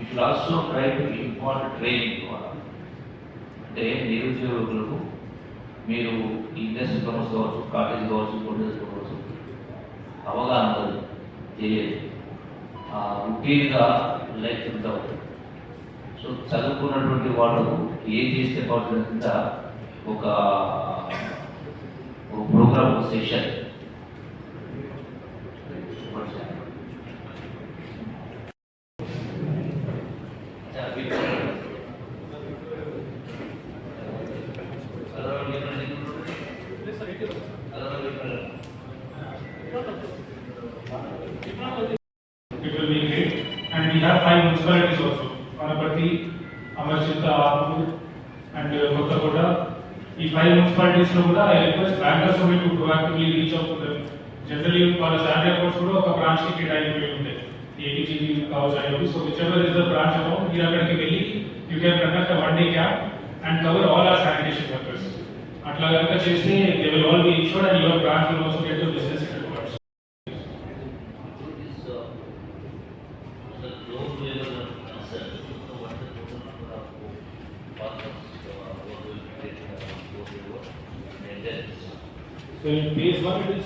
You should also try to impart training అంటే నిరుద్యోగులకు మీరు ఇండస్ట్రీ కమర్స్ కావచ్చు కాలేజ్ కావచ్చు కాలేజ్ కావచ్చు అవగాహన ఉండదు తెలియదు. రొటీన్గా లైఫ్ ఉంటావు సో చదువుకున్నటువంటి వాళ్ళు ఏం చేస్తే కావాల్సిన ఒక programme session five municipalities Panapati, Amarchita, Aapur, and uh, Kottakoda. ఈ ఫైవ్ మున్సిపాలిటీస్లో కూడా I request bankers to proactively reach out generally వాళ్ళ శాలరీ అకౌంట్స్ కూడా ఒక బ్రాంచ్కి కేటాయింపు ఉంటాయి. ఏపీజీబీ కావచ్చు IOB so whichever is the branch account మీరు అక్కడికి వెళ్ళి you can conduct one day camp and cover all our sanitation workers అట్లా కనుక చేస్తే they will all be insured and your branch will also get the business records So in phase one it is